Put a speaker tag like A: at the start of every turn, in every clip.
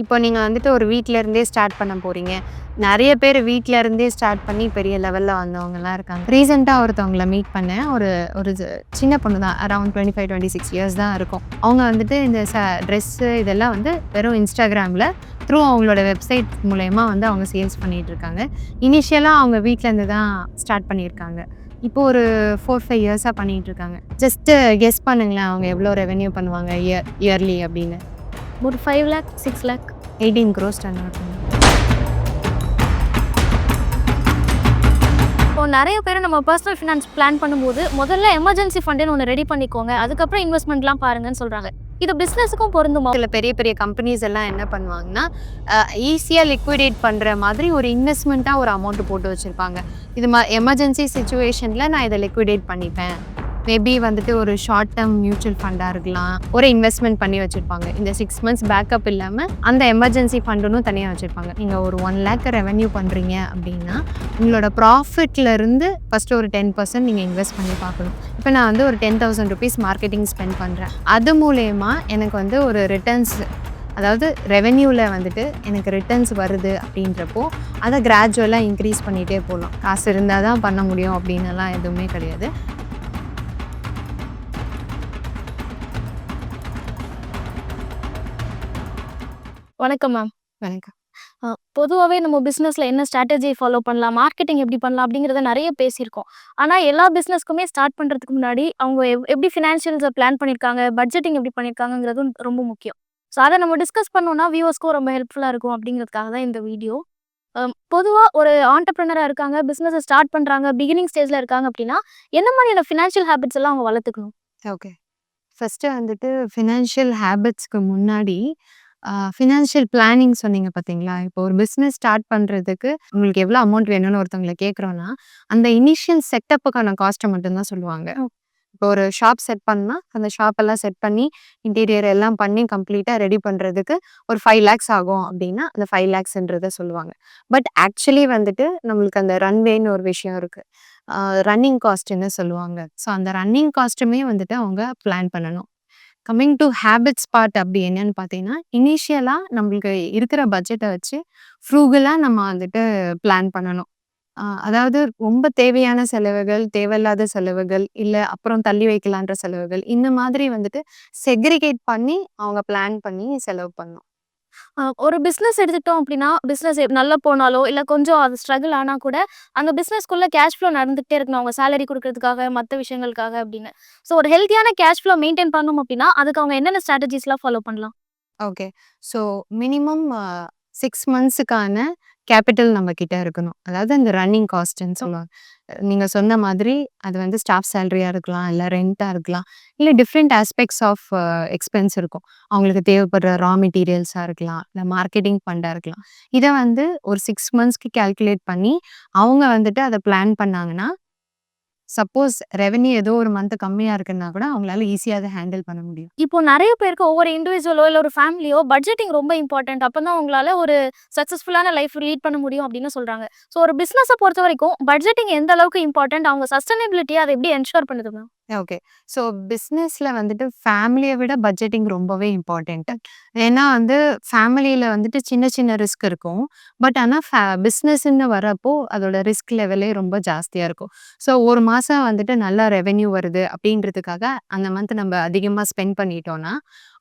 A: இப்போ நீங்கள் வந்துட்டு ஒரு வீட்ல இருந்தே ஸ்டார்ட் பண்ண போறீங்க. நிறைய பேர் வீட்ல இருந்தே ஸ்டார்ட் பண்ணி பெரிய லெவலில் வந்தவங்கலாம் இருக்காங்க. ரீசெண்டாக ஒருத்தவங்கள மீட் பண்ணேன். ஒரு ஒரு சின்ன பொண்ணு தான். Around twenty five twenty six years தான் இருக்கும். அவங்க வந்துட்டு இந்த ச ட்ரெஸ்ஸு இதெல்லாம் வந்து வெறும் இன்ஸ்டாகிராமில் த்ரூ அவங்களோட வெப்சைட் மூலயமா வந்து அவங்க சேல்ஸ் பண்ணிட்டு இருக்காங்க. இனிஷியலாக அவங்க வீட்டிலேருந்து தான் ஸ்டார்ட் பண்ணியிருக்காங்க. இப்போ ஒரு ஃபோர் ஃபைவ் இயர்ஸாக பண்ணிட்டு இருக்காங்க. ஜஸ்ட்டு கெஸ் பண்ணுங்களேன் அவங்க எவ்வளோ ரெவென்யூ பண்ணுவாங்க இயர் இயர்லி அப்படின்னு.
B: ஒரு 5 லேக் 6 லேக்
A: 18 க்ரோஸ் டர்ன் பண்ணுவாங்க.
B: இப்போ நெறைய பேர் நம்ம பர்சனல் ஃபினான்ஸ் பிளான் பண்ணும்போது முதல்ல எமர்ஜென்சி ஃபண்டுன்னு ஒன்று ரெடி பண்ணிக்கோங்க. அதுக்கப்புறம் இன்வெஸ்ட்மெண்ட்லாம் பாருங்கன்னு சொல்றாங்க. இது பிஸ்னஸுக்கும் பொருந்துமா?
A: சில பெரிய பெரிய கம்பெனிஸ் எல்லாம் என்ன பண்ணுவாங்கன்னா ஈஸியாக லிக்விடேட் பண்ணுற மாதிரி ஒரு இன்வெஸ்ட்மெண்ட்டாக ஒரு அமௌண்ட் போட்டு வச்சுருப்பாங்க. இது மா எமர்ஜென்சி சுச்சுவேஷனில் நான் இதை லிக்விடேட் பண்ணிப்பேன். மேபி வந்துட்டு ஒரு ஷார்ட் டேர்ம் மியூச்சுவல் ஃபண்டாக இருக்கலாம். ஒரு இன்வெஸ்ட்மெண்ட் பண்ணி வச்சுருப்பாங்க. இந்த சிக்ஸ் மந்த்ஸ் பேக்கப் இல்லாமல் அந்த எமர்ஜென்சி ஃபண்டுன்னு தனியாக வச்சுருப்பாங்க. நீங்கள் ஒரு ஒன் லேக் ரெவன்யூ பண்ணுறீங்க அப்படின்னா உங்களோட ப்ராஃபிட்லேருந்து ஃபஸ்ட்டு ஒரு டென் பர்சன்ட் நீங்கள் இன்வெஸ்ட் பண்ணி பார்க்கணும். இப்போ நான் வந்து ஒரு ten thousand rupees marketing spend பண்ணுறேன் அது மூலயமா எனக்கு வந்து ஒரு ரிட்டர்ன்ஸ் அதாவது ரெவென்யூவில் வந்துட்டு எனக்கு ரிட்டர்ன்ஸ் வருது அப்படின்றப்போ அதை கிராஜுவலாக இன்க்ரீஸ் பண்ணிகிட்டே போகலாம். காசு இருந்தால் தான் பண்ண முடியும் அப்படின்னுலாம் எதுவுமே கிடையாது.
B: வணக்கம் மேம்
A: வணக்கம்.
B: பொதுவாகவே நம்ம பிஸ்னஸில் என்ன ஸ்ட்ராட்டஜி ஃபாலோ பண்ணலாம் மார்க்கெட்டிங் எப்படி பண்ணலாம் அப்படிங்கிறத நிறைய பேசியிருக்கோம். ஆனால் எல்லா பிஸ்னஸ்க்குமே ஸ்டார்ட் பண்ணுறதுக்கு முன்னாடி அவங்க எப்படி ஃபினான்ஷியல்ஸை பிளான் பண்ணியிருக்காங்க பட்ஜெட்டிங் எப்படி பண்ணியிருக்காங்கங்கிறதும் ரொம்ப முக்கியம். ஸோ அதை நம்ம டிஸ்கஸ் பண்ணோம்னா வியூவர்ஸ்க்கும் ரொம்ப ஹெல்ப்ஃபுல்லாக இருக்கும் அப்படிங்கிறதுக்காக தான் இந்த வீடியோ பொதுவாக ஒரு ஆண்டர்ப்ரனராக இருக்காங்க பிஸ்னஸை ஸ்டார்ட் பண்ணுறாங்க பிகினிங் ஸ்டேஜில் இருக்காங்க அப்படின்னா என்ன மாதிரியான ஃபினான்ஷியல் ஹேபிட்ஸ் எல்லாம் அவங்க வளர்த்துக்கணும்?
A: ஓகே ஃபஸ்ட்டு வந்துட்டு ஃபினான்ஷியல் ஹேபிட்ஸ்க்கு முன்னாடி ஃபினான்ஷியல் பிளானிங் சொன்னீங்க பார்த்தீங்களா? இப்போ ஒரு பிஸ்னஸ் ஸ்டார்ட் பண்ணுறதுக்கு உங்களுக்கு எவ்வளோ அமௌண்ட் வேணும்னு ஒருத்தவங்களை கேட்குறோன்னா அந்த இனிஷியல் செட்டப்புக்கான காஸ்ட்டை மட்டும்தான் சொல்லுவாங்க. இப்போ ஒரு ஷாப் செட் பண்ணால் அந்த ஷாப் எல்லாம் செட் பண்ணி இன்டீரியர் எல்லாம் பண்ணி கம்ப்ளீட்டாக ரெடி பண்ணுறதுக்கு ஒரு ஃபைவ் லேக்ஸ் ஆகும் அப்படின்னா அந்த ஃபைவ் லேக்ஸ்ன்றதை சொல்லுவாங்க. பட் ஆக்சுவலி வந்துட்டு நம்மளுக்கு அந்த ரன்வேன்னு ஒரு விஷயம் இருக்குது ரன்னிங் காஸ்ட்னு சொல்லுவாங்க. ஸோ அந்த ரன்னிங் காஸ்ட்டுமே வந்துட்டு அவங்க பிளான் பண்ணணும். கம்மிங் டு ஹேபிட்ஸ் பார்ட் அப்படி என்னன்னு பார்த்தீங்கன்னா இனிஷியலாக நம்மளுக்கு இருக்கிற பட்ஜெட்டை வச்சு ஃப்ரூகலாக நம்ம வந்துட்டு பிளான் பண்ணணும். அதாவது ரொம்ப தேவையான செலவுகள் தேவையில்லாத செலவுகள் இல்லை அப்புறம் தள்ளி வைக்கலான்ற செலவுகள் இந்த மாதிரி வந்துட்டு செக்ரிகேட் பண்ணி அவங்க பிளான் பண்ணி செலவு பண்ணணும்.
B: ஒரு பிஸ்னஸ் எடுத்துட்டோம் அப்படின்னா பிஸ்னஸ் நல்லா போனாலோ இல்லை கொஞ்சம் அது ஸ்ட்ரகிள் ஆனால் கூட அந்த பிஸ்னஸ்க்குள்ளே கேஷ் ஃப்ளோ நடந்துகிட்டே இருக்கணும். அவங்க சேலரி கொடுக்கறதுக்காக மற்ற விஷயங்களுக்காக அப்படின்னு. ஸோ ஒரு ஹெல்த்தியான கேஷ் ஃப்ளோ மெயின்டைன் பண்ணணும் அப்படின்னா அதுக்கு அவங்க என்னென்ன ஸ்ட்ராட்டஜிஸ்லாம் ஃபாலோ பண்ணலாம்?
A: ஓகே ஸோ மினிமம் சிக்ஸ் மந்த்ஸுக்கான கேபிட்டல் நம்ம கிட்ட இருக்கணும். அதாவது அந்த ரன்னிங் காஸ்ட்னு சொல்லுவாங்க. நீங்கள் சொன்ன மாதிரி அது வந்து ஸ்டாஃப் சேலரியாக இருக்கலாம் இல்லை ரெண்ட்டாக இருக்கலாம் இல்லை டிஃப்ரெண்ட் ஆஸ்பெக்ட்ஸ் ஆஃப் எக்ஸ்பென்ஸ் இருக்கும். அவங்களுக்கு தேவைப்படுற ரா மெட்டீரியல்ஸாக இருக்கலாம் இல்லை மார்க்கெட்டிங் ஃபண்டாக இருக்கலாம். இதை வந்து ஒரு சிக்ஸ் மந்த்ஸ்க்கு கால்குலேட் பண்ணி அவங்க வந்துட்டு அதை பிளான் பண்ணாங்கன்னா சப்போஸ் ரெவென்யூ ஏதோ ஒரு மந்த் கம்மியாக இருக்குன்னா கூட அவங்களால ஈஸியாக அதை ஹேண்டில் பண்ண முடியும்.
B: இப்போ நிறைய பேருக்கு ஒவ்வொரு இண்டிவிஜுவலோ இல்லை ஒரு ஃபேமிலியோ பட்ஜெட்டிங் ரொம்ப இம்பார்ட்டன்ட் அப்போ தான் உங்களால ஒரு சக்ஸஸ்ஃபுல்லான லைஃப் லீட் பண்ண முடியும் அப்படின்னு சொல்றாங்க. ஸோ ஒரு பிஸ்னஸை பொறுத்த வரைக்கும் பட்ஜெட்டிங் எந்த அளவுக்கு இம்பார்ட்டன்ட் அவங்க சஸ்டைனபிலிட்டியை அதை எப்படி என்ஷோர் பண்ணுது மேம்
A: ஓகே ஸோ பிஸ்னஸில் வந்துட்டு ஃபேமிலியை விட பட்ஜெட்டிங் ரொம்பவே இம்பார்ட்டண்ட் ஏன்னா வந்து ஃபேமிலியில் வந்துட்டு சின்ன சின்ன ரிஸ்க் இருக்கும். பட் ஆனால் ஃபே பிஸ்னஸ்ன்னு வரப்போ அதோட ரிஸ்க் லெவலே ரொம்ப ஜாஸ்தியாக இருக்கும். ஸோ ஒரு மாதம் வந்துட்டு நல்லா ரெவென்யூ வருது அப்படின்றதுக்காக அந்த மந்த் நம்ம அதிகமாக ஸ்பெண்ட் பண்ணிட்டோம்னா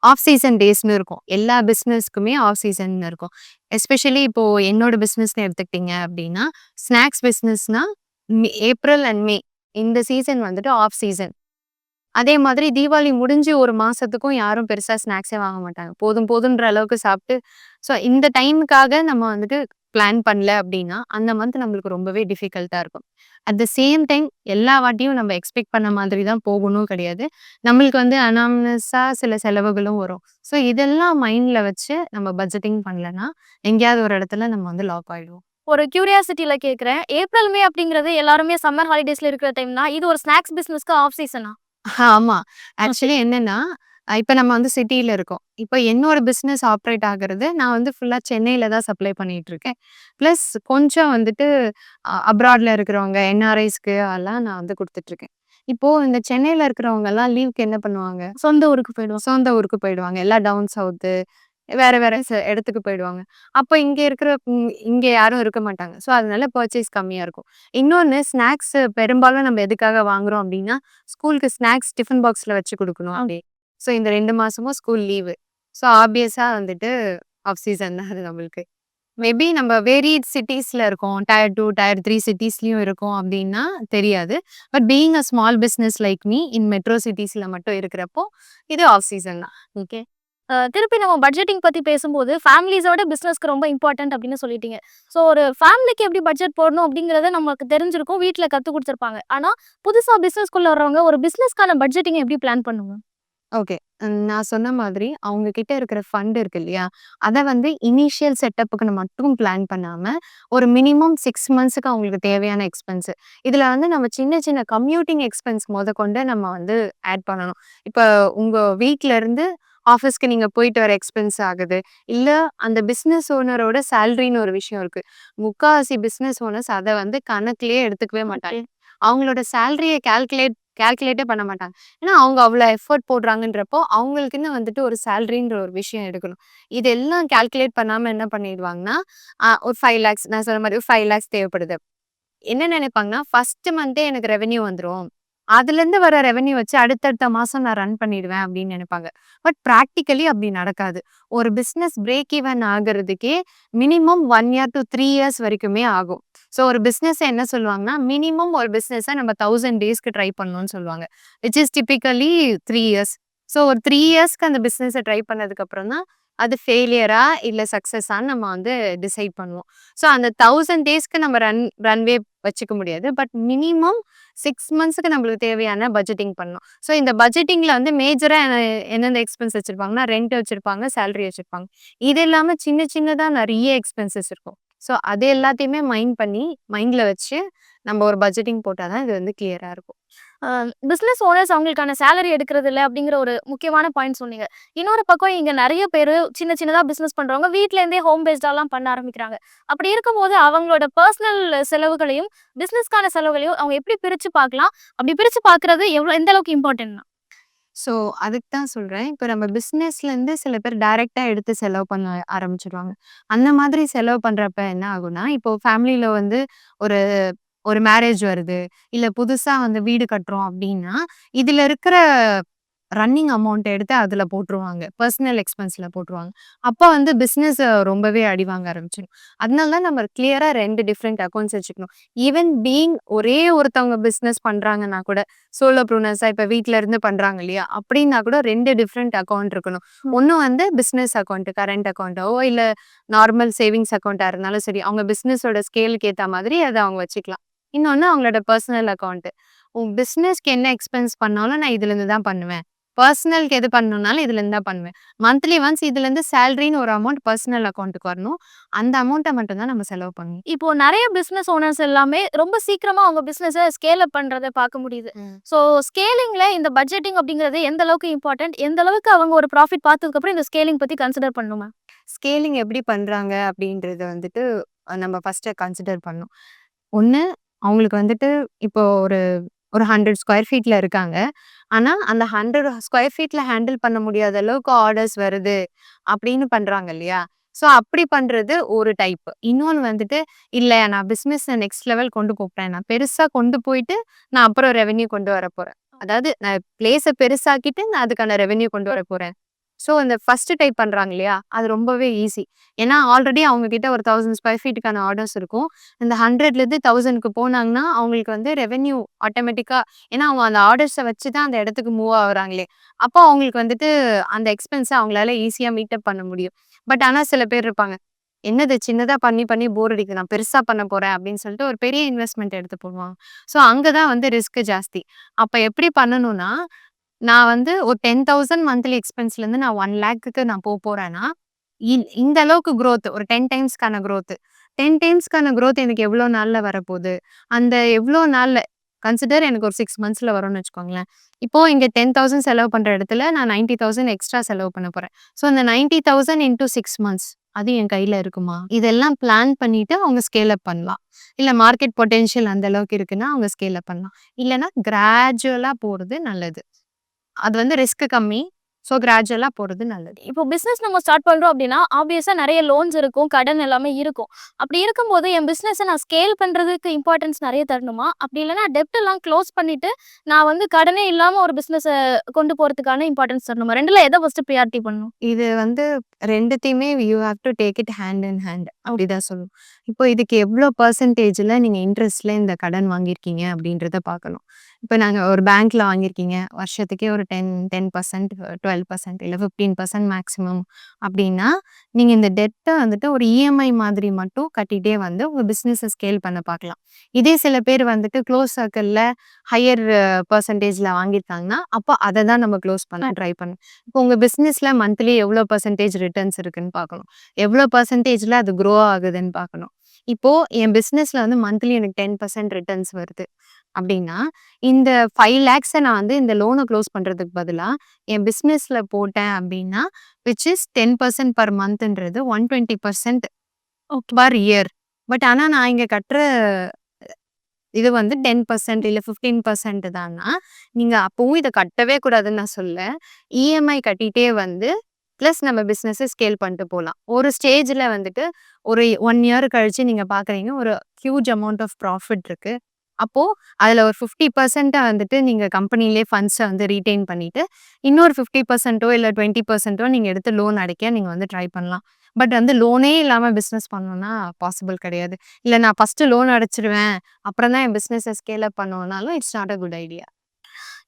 A: ஆஃப் சீசன் டேஸ்னு இருக்கும். எல்லா பிஸ்னஸ்க்குமே ஆஃப் சீசன் இருக்கும். எஸ்பெஷலி இப்போது என்னோட பிஸ்னஸ்னு எடுத்துக்கிட்டிங்க அப்படின்னா ஸ்நாக்ஸ் பிஸ்னஸ்னால் ஏப்ரல் அண்ட் மே இந்த சீசன் வந்துட்டு ஆஃப் சீசன் அதே மாதிரி தீபாவளி முடிஞ்சு ஒரு மாசத்துக்கும் யாரும் பெருசா ஸ்நாக்ஸே வாங்க மாட்டாங்க. போதும் போதுன்ற அளவுக்கு சாப்பிட்டு ஸோ இந்த டைமுக்காக நம்ம வந்துட்டு பிளான் பண்ணல அப்படின்னா அந்த மந்த் நம்மளுக்கு ரொம்பவே டிஃபிகல்ட்டா இருக்கும். அட் த சேம் டைம் எல்லா வாட்டியும் நம்ம எக்ஸ்பெக்ட் பண்ண மாதிரி தான் போகணும் கிடையாது. நம்மளுக்கு வந்து அனாமஸா சில செலவுகளும் வரும். ஸோ இதெல்லாம் மைண்ட்ல வச்சு நம்ம பட்ஜெட்டிங் பண்ணலன்னா எங்கேயாவது ஒரு இடத்துல நம்ம வந்து லாக் ஆயிடுவோம்.
B: ஒரு கியூரியாசிட்டியில் கேட்குறேன் ஏப்ரல் மே அப்படிங்கிறது எல்லாருமே சம்மர் ஹாலிடேஸில் இருக்கிற டைம்னா இது ஒரு ஸ்நாக்ஸ் பிஸ்னஸ்க்கு ஆஃப் சீசனா
A: ஆமா. ஆக்சுவலி என்னன்னா இப்ப நம்ம வந்து சிட்டில இருக்கோம். இப்போ என்னோட பிஸ்னஸ் ஆப்ரேட் ஆகுறது நான் வந்து ஃபுல்லா சென்னையில தான் சப்ளை பண்ணிட்டு இருக்கேன். ப்ளஸ் கொஞ்சம் வந்துட்டு அப்ராட்ல இருக்கிறவங்க என்ஆர்ஐஸ்க்கு எல்லாம் நான் வந்து கொடுத்துட்டு இருக்கேன். இப்போ இந்த சென்னையில இருக்கிறவங்க எல்லாம் லீவுக்கு என்ன பண்ணுவாங்க?
B: சொந்த ஊருக்கு போயிடுவோம்
A: சொந்த ஊருக்கு போயிடுவாங்க. எல்லாம் டவுன் சவுத்து வேற வேற ச இடத்துக்கு போயிடுவாங்க. அப்ப இங்க இருக்கிற ம் இங்க யாரும் இருக்க மாட்டாங்க. ஸோ அதனால பர்ச்சேஸ் கம்மியா இருக்கும். இன்னொன்னு ஸ்நாக்ஸ் பெரும்பாலும் நம்ம எதுக்காக வாங்குறோம் அப்டின்னா, ஸ்கூலுக்கு ஸ்நாக்ஸ் டிஃபன் பாக்ஸ்ல வச்சு குடுக்கணும் அப்டி. ஸோ இந்த 2 மாசமும் ஸ்கூல் லீவு. ஸோ ஆப்வியஸா வந்துட்டு ஆஃப் சீசன் தான் அது நம்மளுக்கு. மேபி நம்ம வேரியட் சிட்டீஸ்ல இருக்கோம். டயர் 2, டயர் 3 சிட்டீஸ்லயும் இருக்கோம் அப்டின்னா தெரியாது. But being a small business like me in metro சிட்டீஸ்ல மட்டும் இருக்கிறப்போ, இது ஆஃப் சீசன் தான்.
B: ஓகே. திருப்பி நம்ம பட்ஜெட்டிங் பத்தி பேசும்போது, ஃபேமிலிஸோட பிஸ்னஸ்க்கு ரொம்ப இம்பார்ட்டன்ட் அப்படின்னு சொல்லிட்டீங்க. ஸோ ஒரு ஃபேமிலிக்கு எப்படி பட்ஜெட் போடணும் அப்படிங்கிறத நமக்கு தெரிஞ்சிருக்கும். வீட்டில் கற்றுக் கொடுத்துருப்பாங்க ஆனா, புதுசா பிசினஸ்க்குள்ள வர்றவங்க ஒரு பிசினஸ்க்கான பட்ஜெட்டிங்க எப்படி பிளான் பண்ணுவாங்க?
A: ஓகே. நான் சொன்ன மாதிரி அவங்க கிட்ட இருக்கிற ஃபண்ட் இருக்கு இல்லையா? அதை வந்து இனிஷியல் செட்டப்புக்கு மட்டும் பிளான் பண்ணாம, ஒரு மினிமம் சிக்ஸ் மந்த்ஸ்க்கு அவங்களுக்கு தேவையான எக்ஸ்பென்ஸ். இதுல வந்து நம்ம சின்ன சின்ன கம்யூட்டிங் எக்ஸ்பென்ஸ் மொதற்கொண்டு நம்ம வந்து ஆட் பண்ணணும். இப்போ உங்க வீட்ல இருந்து ஆஃபீஸ்க்கு நீங்க போயிட்டு வர எக்ஸ்பென்ஸ் ஆகுது. இல்ல அந்த பிசினஸ் ஓனரோட சேலரின்னு ஒரு விஷயம் இருக்கு. முக்காவாசி பிசினஸ் ஓனர்ஸ் அத வந்து கணக்கிலேயே எடுத்துக்கவே மாட்டாங்க. அவங்களோட சேலரிய கால்குலேட் கால்குலேட்டே பண்ண மாட்டாங்க. ஏன்னா அவங்க அவ்வளோ எஃபோர்ட் போடுறாங்கன்றப்போ, அவங்களுக்குன்னு வந்துட்டு ஒரு சேலரின்ற ஒரு விஷயம் எடுக்கணும். இதெல்லாம் கால்குலேட் பண்ணாம என்ன பண்ணிடுவாங்கன்னா, ஒரு 5 லேக்ஸ் நான் சொன்ன மாரி 5 லேக்ஸ் தேவைப்படுது. என்ன நினைப்பாங்கன்னா, ஃபர்ஸ்ட் மந்தே எனக்கு ரெவென்யூ அதுல அதுலேருந்து வர ரெவென்யூ வச்சு அடுத்தடுத்த மாசம் நான் ரன் பண்ணிடுவேன் அப்படின்னு நினைப்பாங்க. பட் ப்ராக்டிக்கலி அப்படி நடக்காது. ஒரு business break even ஆகுறதுக்கே minimum one year to three years வரைக்குமே ஆகும். ஸோ ஒரு பிஸ்னஸ் என்ன சொல்லுவாங்கன்னா, மினிமம் ஒரு பிஸ்னஸை நம்ம தௌசண்ட் டேஸ்க்கு ட்ரை பண்ணணும்னு சொல்லுவாங்க. Which is typically three years. So ஒரு த்ரீ இயர்ஸ்க்கு அந்த பிஸ்னஸை ட்ரை பண்ணதுக்கு அப்புறம் தான், அது ஃபெயிலியரா இல்லை சக்ஸஸான்னு நம்ம வந்து டிசைட் பண்ணுவோம். ஸோ அந்த தௌசண்ட் டேஸ்க்கு நம்ம ரன் ரன்வே வச்சுக்க முடியாது. பட் மினிமம் சிக்ஸ் மந்த்ஸ்க்கு நம்மளுக்கு தேவையான பட்ஜெட்டிங் பண்ணணும். ஸோ இந்த பட்ஜெட்டிங்கில் வந்து மேஜராக எந்தெந்த எக்ஸ்பென்ஸ் வச்சிருப்பாங்கன்னா, ரெண்ட் வச்சுருப்பாங்க சேலரி வச்சுருப்பாங்க இது இல்லாமல் சின்ன சின்னதாக நிறைய எக்ஸ்பென்சஸ் இருக்கும். ஸோ அது எல்லாத்தையுமே மைண்ட் பண்ணி, மைண்டில் வச்சு நம்ம ஒரு பட்ஜெட்டிங் போட்டால் தான் இது வந்து கிளியராக இருக்கும்.
B: பிஸ்னஸ் ஓனர்ஸ் அவங்களுக்கான சேலரி எடுக்கிறது இல்லை அப்படிங்கிற ஒரு முக்கியமான பாயிண்ட் சொன்னீங்க. இன்னொரு பக்கம் இங்கே நிறைய பேர் சின்ன சின்னதாக பிஸ்னஸ் பண்ணுறவங்க வீட்டிலேருந்தே ஹோம் பேஸ்டாலாம் பண்ண ஆரம்பிக்கிறாங்க. அப்படி இருக்கும்போது அவங்களோட பர்சனல் செலவுகளையும், பிஸ்னஸ்க்கான செலவுகளையும் அவங்க எப்படி பிரித்து பார்க்கலாம்? அப்படி பிரித்து பார்க்குறது எவ்வளோ எந்த அளவுக்கு இம்பார்ட்டன்ட்னா?
A: ஸோ அதுக்கு தான் சொல்கிறேன் இப்போ நம்ம பிஸ்னஸ்லேருந்து சில பேர் டைரெக்டாக எடுத்து செலவு பண்ண ஆரம்பிச்சிடுவாங்க அந்த மாதிரி செலவு பண்ணுறப்ப என்ன ஆகும்னா, இப்போ ஃபேமிலியில் வந்து ஒரு ஒரு மேரேஜ் வருது. இல்ல புதுசா வந்து வீடு கட்டுறோம் அப்டின்னா, இதுல இருக்கிற ரன்னிங் அமௌண்ட் எடுத்து அதுல போட்டுருவாங்க. பெர்சனல் எக்ஸ்பென்ஸ்ல போட்டுருவாங்க. அப்ப வந்து பிசினஸ் ரொம்பவே அடி வாங்க ஆரம்பிச்சுரும். அதனால தான் நம்ம கிளியரா 2 டிஃபரெண்ட் அக்கவுண்ட்ஸ் வச்சுக்கணும். ஈவன் பீயிங் ஒரே ஒருத்தவங்க பிசினஸ் பண்றாங்கன்னா கூட, சோலோப்ரூனர்ஸா இப்ப வீட்ல இருந்து பண்றாங்க இல்லையா? அப்டின்னா கூட 2 டிஃபரெண்ட் அக்கவுண்ட் இருக்கணும்.
B: ம்.
A: ஒண்ணு வந்து பிசினஸ் அக்கவுண்ட், கரண்ட் அக்கவுண்டோ இல்ல நார்மல் சேவிங்ஸ் அக்கவுண்டா இருந்தாலும் சரி, அவங்க பிசினஸோட ஸ்கேலுக்கு ஏத்த மாதிரி அத அவங்க வச்சுக்கலாம். இன்னொன்னு அவங்களோட பெர்சனல் அக்கவுண்ட். உன் பிசினஸ்க்கு என்ன எக்ஸ்பென்ஸ் பண்ணாலும் நான் இதுலேருந்து தான் பண்ணுவேன். பெர்சனலுக்கு எது பண்ணணும்னாலும் இதுலேருந்து தான் பண்ணுவேன். மந்த்லி ஒன்ஸ் இதுலேருந்து சேலரின்னு ஒரு அமௌண்ட் பெர்சனல் அக்கவுண்ட்க்கு வரணும். அந்த அமௌண்ட்ட மட்டும் தான் நம்ம செலவு பண்ணணும்.
B: இப்போ நெறைய பிசினஸ் ஓனர்ஸ் எல்லாமே ரொம்ப சீக்கிரமா அவங்க பிசினஸ ஸ்கேல் அப் பண்றத பார்க்க முடியுது. ஸோ ஸ்கேலிங்ல இந்த பட்ஜெட்டிங் அப்படிங்கிறது எந்த அளவுக்கு இம்பார்ட்டன்ட்? எந்த அளவுக்கு அவங்க ஒரு ப்ராஃபிட் பார்த்ததுக்கு அப்புறம் இந்த ஸ்கேலிங் பத்தி கன்சிடர் பண்ணணுமா?
A: ஸ்கேலிங் எப்படி பண்றாங்க அப்படின்றத வந்துட்டு நம்ம ஃபர்ஸ்ட்டு கன்சிடர் பண்ணணும். ஒண்ணு அவங்களுக்கு வந்துட்டு இப்போ ஒரு ஒரு 100 ஸ்கொயர் ஃபீட்ல இருக்காங்க. ஆனா, அந்த 100 ஸ்கொயர் ஃபீட்ல ஹேண்டில் பண்ண முடியாத அளவுக்கு ஆர்டர்ஸ் வருது அப்படின்னு பண்றாங்க இல்லையா? ஸோ அப்படி பண்றது ஒரு டைப். இன்னொன்னு வந்துட்டு, இல்ல நான் பிசினஸ நெக்ஸ்ட் லெவல் கொண்டு போப்பேன். நான் பெருசா கொண்டு போயிட்டு, நான் அப்புறம் ரெவென்யூ கொண்டு வரப்போறேன். அதாவது நான் பிளேஸ பெருசாக்கிட்டு நான் அதுக்கான ரெவென்யூ கொண்டு வரப்போறேன். ஸோ இந்த ஃபர்ஸ்ட் டைப் பண்றாங்க இல்லையா? அது ரொம்பவே ஈஸி. ஏன்னா ஆல்ரெடி அவங்க கிட்ட ஒரு தௌசண்ட் ஸ்கொயர் ஃபீட்டுக்கான ஆர்டர்ஸ் இருக்கும். இந்த 100லேருந்து 1000க்கு போனாங்கன்னா, அவங்களுக்கு வந்து ரெவென்யூ ஆட்டோமேட்டிக்கா ஏன்னா அவங்க அந்த ஆர்டர்ஸ வச்சு தான் அந்த இடத்துக்கு மூவ் ஆகுறாங்களே. அப்போ அவங்களுக்கு வந்துட்டு அந்த எக்ஸ்பென்ஸை அவங்களால ஈஸியா மீட்டப் பண்ண முடியும். பட் ஆனா சில பேர் இருப்பாங்க. என்னது சின்னதா பண்ணி பண்ணி போர் அடிக்குது. நான் பெருசா பண்ண போறேன் அப்படின்னு சொல்லிட்டு ஒரு பெரிய இன்வெஸ்ட்மெண்ட் எடுத்து போடுவாங்க. ஸோ அங்கே தான் வந்து ரிஸ்க் ஜாஸ்தி. அப்ப எப்படி பண்ணணும்னா, நான் வந்து ஒரு 10,000 மந்த்லி எக்ஸ்பென்ஸ்லேருந்து நான் ஒன் லேக்குக்கு நான் போக போகிறேன்னா இந் இந்த அளவுக்கு க்ரோத் ஒரு 10 டைம்ஸ்க்கான க்ரோத் டென் டைம்ஸ்க்கான க்ரோத் எனக்கு எவ்வளோ நாளில் வரப்போகுது அந்த எவ்வளோ நாளில் கன்சிடர் எனக்கு ஒரு சிக்ஸ் மந்த்ஸில் வரும்னு வச்சுக்கோங்களேன். இப்போ இங்க 10,000 செலவு பண்ணுற இடத்துல நான் 90,000 எக்ஸ்ட்ரா செலவு பண்ண போகிறேன் ஸோ அந்த 90,000 இன்டூ சிக்ஸ் மந்த்ஸ் அது என் கையில் இருக்குமா? இதெல்லாம் பிளான் பண்ணிவிட்டு அவங்க ஸ்கேல் அப் பண்ணலாம். இல்லை மார்க்கெட் பொட்டென்ஷியல் அந்த அளவுக்கு இருக்குன்னா, அவங்க ஸ்கேல் அப் பண்ணலாம். இல்லைன்னா கிராஜுவலாக போகிறது நல்லது. அது வந்து ரிஸ்க் கம்மி. ஸோ கிராஜுவலா போறது நல்லது.
B: இப்போ பிசினஸ் நம்ம ஸ்டார்ட் பண்றோம் அப்படின்னா, ஆப்வியஸா நெறைய லோன்ஸ் இருக்கும், கடன் எல்லாமே இருக்கும். அப்படி இருக்கும்போது என் பிசினஸ நான் ஸ்கேல் பண்றதுக்கு இம்பார்ட்டன்ஸ் நெறைய தரணுமா? அப்படி இல்லன்னா டெப்ட் எல்லாம் க்ளோஸ் பண்ணிட்டு, நான் வந்து கடனே இல்லாம ஒரு பிசினஸ கொண்டு போறதுக்கான இம்பார்ட்டன்ஸ் தரணுமா? 2ல எத ஃபர்ஸ்ட் பிரியாரிட்டி பண்ணணும்?
A: இது வந்து ரெண்டுத்தையுமே you have to take it hand and hand அப்படிதான் சொல்லணும். இப்போ இதுக்கு எவ்வளோ பெர்சன்டேஜ்ல நீங்கள் இன்ட்ரெஸ்ட்ல இந்த கடன் வாங்கியிருக்கீங்க அப்படின்றத பார்க்கணும். இப்போ நாங்க ஒரு பேங்க்ல வாங்கியிருக்கீங்க. வருஷத்துக்கே ஒரு ten ten percent twelve percent இல்லை ஃபிஃப்டீன் பர்சன்ட் மேக்ஸிமம் அப்படின்னா, நீங்க இந்த டெட்டை வந்துட்டு ஒரு இஎம்ஐ மாதிரி மட்டும் கட்டிட்டே வந்து உங்கள் பிஸ்னஸை ஸ்கேல் பண்ண பார்க்கலாம். இதே சில பேர் வந்துட்டு க்ளோஸ் சர்க்கிளில் ஹையர் பர்சன்டேஜில் வாங்கியிருக்காங்கன்னா, அப்போ அதை தான் நம்ம க்ளோஸ் பண்ண ட்ரை பண்ணணும். இப்போ உங்கள் பிஸ்னஸில் மந்த்லி எவ்வளோ பர்சன்டேஜ் ரிட்டர்ன்ஸ் இருக்குன்னு பார்க்கணும். எவ்ளோ பெர்சன்டேஜ்ல அது குரோ ஆகுதுன்னு பார்க்கணும். இப்போ என் பிசினஸ்ல வந்து மந்த்லி எனக்கு 10% ரிட்டர்ன்ஸ் வருது அப்படின்னா, இந்த 5 லேக்ஸ நான் வந்து இந்த லோன க்ளோஸ் பண்றதுக்கு பதிலா, என் பிசினஸ்ல போட்டேன் அப்படின்னா, விச் இஸ் 10% பெர் மந்த்ன்றது 120%
B: ஓகே.
A: Per year. பட் ஆனா நான் இங்க கட்டுற இது வந்து 10% இல்ல 15% தான்னா, நீங்க அப்பவும் இத கட்டவே கூடாதுன்னு நான் சொல்லல. இஎம்ஐ கட்டிட்டே வந்து ப்ளஸ் நம்ம பிஸ்னஸை ஸ்கேல் பண்ணிட்டு போகலாம் ஒரு ஸ்டேஜில் வந்துட்டு ஒரு ஒன் இயர் கழித்து நீங்கள் பார்க்குறீங்க, ஒரு ஹியூஜ் அமௌண்ட் ஆஃப் ப்ராஃபிட் இருக்குது அப்போது அதில் ஒரு 50% வந்துட்டு நீங்கள் கம்பெனிலே ஃபண்ட்ஸை வந்து ரீட்டைன் பண்ணிவிட்டு இன்னொரு ஃபிஃப்டி பர்சன்ட்டோ இல்லை டுவெண்ட்டி பர்சன்ட்டோ நீங்கள் எடுத்து லோன் அடைக்க நீங்கள் வந்து ட்ரை பண்ணலாம். பட் வந்து லோனே இல்லாமல் பிஸ்னஸ் பண்ணோன்னா பாசிபிள் கிடையாது. இல்லை நான் ஃபஸ்ட்டு லோன் அடைச்சிருவேன் அப்புறம் தான் என் பிஸ்னஸை scale up பண்ணோன்னாலும் it's not a good idea.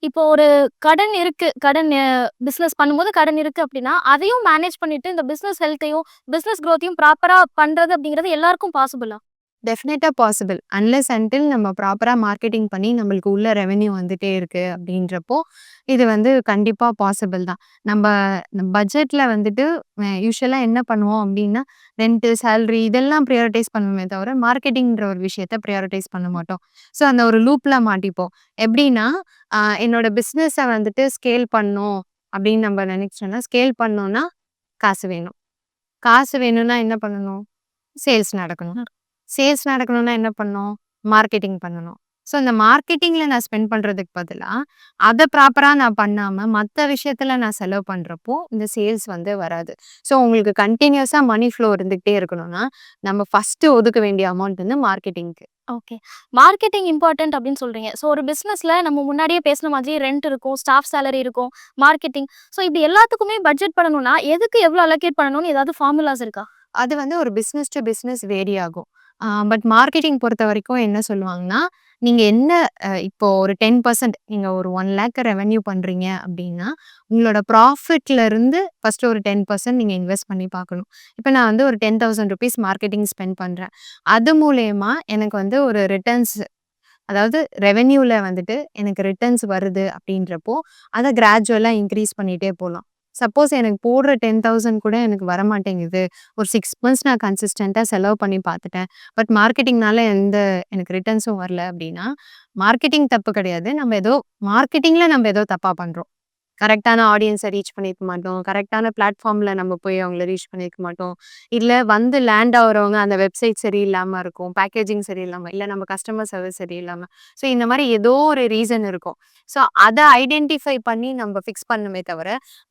B: இப்போ ஒரு கடன் இருக்கு. கடன் பிஸ்னஸ் பிசினஸ் பண்ணும்போது கடன் இருக்கு அப்படின்னா, அதையும் மேனேஜ் பண்ணிட்டு இந்த பிசினஸ் ஹெல்த்தையும், பிசினஸ் க்ரோத்தையும் ப்ராப்பரா பண்றது அப்படிங்கிறது எல்லாருக்கும் பாசிபிளா?
A: டெஃபினட்டாக பாசிபிள். அன்லெஸ் அன்டில் நம்ம ப்ராப்பராக மார்க்கெட்டிங் பண்ணி நம்மளுக்கு உள்ள ரெவென்யூ வந்துட்டே இருக்கு அப்படின்றப்போ, இது வந்து கண்டிப்பாக பாசிபிள் தான். நம்ம பட்ஜெட்டில் வந்துட்டு யூஸ்வலாக என்ன பண்ணுவோம் அப்படின்னா, ரெண்ட்டு சேலரி இதெல்லாம் பிரையாரிடைஸ் பண்ணுவோமே தவிர, மார்க்கெட்டிங்கிற ஒரு விஷயத்த பிரையாரிடைஸ் பண்ண மாட்டோம். ஸோ அந்த ஒரு லூப்பில் மாட்டிப்போம். எப்படின்னா, என்னோட பிஸ்னஸை வந்துட்டு ஸ்கேல் பண்ணோம் அப்படின்னு நம்ம நினைச்சோன்னா ஸ்கேல் பண்ணோன்னா காசு வேணும். காசு வேணும்னா என்ன பண்ணணும்? சேல்ஸ் நடக்கணும். சேல்ஸ் நடக்கணும்னா என்ன பண்ணணும்? மார்க்கெட்டிங் பண்ணணும். ஸோ இந்த மார்க்கெட்டிங்ல நான் ஸ்பெண்ட் பண்றதுக்கு பதிலா, அத ப்ராப்பரா நான் பண்ணாம மத்த விஷயத்துல நான் செலவு பண்றப்போ, இந்த சேல்ஸ் வந்து வராது. ஸோ உங்களுக்கு கன்டினியூஸா மனி ஃப்ளோ இருந்துகிட்டே இருக்கணும்னா, நம்ம ஃபர்ஸ்ட் ஒதுக்க வேண்டிய அமௌண்ட் வந்து மார்க்கெட்டிங்க்கு.
B: ஓகே. மார்க்கெட்டிங் இம்பார்ட்டன்ட் அப்படின்னு சொல்றீங்க. ஸோ ஒரு பிசினஸ்ல நம்ம முன்னாடியே பேசின மாதிரி ரென்ட் இருக்கும், ஸ்டாஃப் சேலரி இருக்கும், மார்க்கெட்டிங். ஸோ இப்படி எல்லாத்துக்குமே பட்ஜெட் பண்ணணும்னா, எதுக்கு எவ்வளோ அலோகேட் பண்ணணும்னு ஏதாவது ஃபார்முலாஸ் இருக்கா?
A: அது வந்து ஒரு பிசினஸ் டூ பிசினஸ் வேரி ஆகும். பட் மார்க்கெட்டிங் பொறுத்த வரைக்கும் என்ன சொல்லுவாங்கன்னா, நீங்க என்ன அ இப்போ ஒரு 10% நீங்க ஒரு ஒன் லேக்கை ரெவென்யூ பண்றீங்க அப்படின்னா, உங்களோட ப்ராஃபிட்ல இருந்து ஃபர்ஸ்ட் ஒரு 10% நீங்க இன்வெஸ்ட் பண்ணி பார்க்கணும். இப்ப நான் வந்து ஒரு ₹10,000 மார்க்கெட்டிங் ஸ்பெண்ட் பண்றேன். அது மூலியமா எனக்கு வந்து ஒரு ரிட்டர்ன்ஸ் அதாவது ரெவென்யூவில் வந்துட்டு எனக்கு ரிட்டர்ன்ஸ் வருது அப்படின்றப்போ, அத கிராஜுவலா இன்க்ரீஸ் பண்ணிட்டே போலாம். சப்போஸ் எனக்கு போடுற 10,000 கூட எனக்கு வரமாட்டேங்குது. ஒரு சிக்ஸ் மந்த்ஸ் நான் கன்சிஸ்டண்ட்டாக செலவு பண்ணி பார்த்துட்டேன். பட் மார்க்கெட்டிங்னால எந்த எனக்கு ரிட்டர்ன்ஸும் வரல அப்படின்னா, மார்க்கெட்டிங் தப்பு கிடையாது. நம்ம ஏதோ மார்க்கெட்டிங்கில் நம்ம ஏதோ தப்பாக பண்ணுறோம் கரெக்டான ஆடியன்ஸை ரீச் பண்ணியிருக்க மாட்டோம். கரெக்டான பிளாட்ஃபார்ம்ல நம்ம போய் அவங்கள ரீச் பண்ணியிருக்க மாட்டோம். இல்லை வந்து லேண்ட் ஆகுறவங்க அந்த வெப்சைட் சரியில்லாமல் இருக்கும். பேக்கேஜிங் சரியில்லாம, இல்லை நம்ம கஸ்டமர் சர்வீஸ் சரியில்லாமல் ஸோ இந்த மாதிரி ஏதோ ஒரு ரீசன் இருக்கும். ஸோ அதை ஐடென்டிஃபை பண்ணி நம்ம ஃபிக்ஸ் பண்ணணுமே தவிர,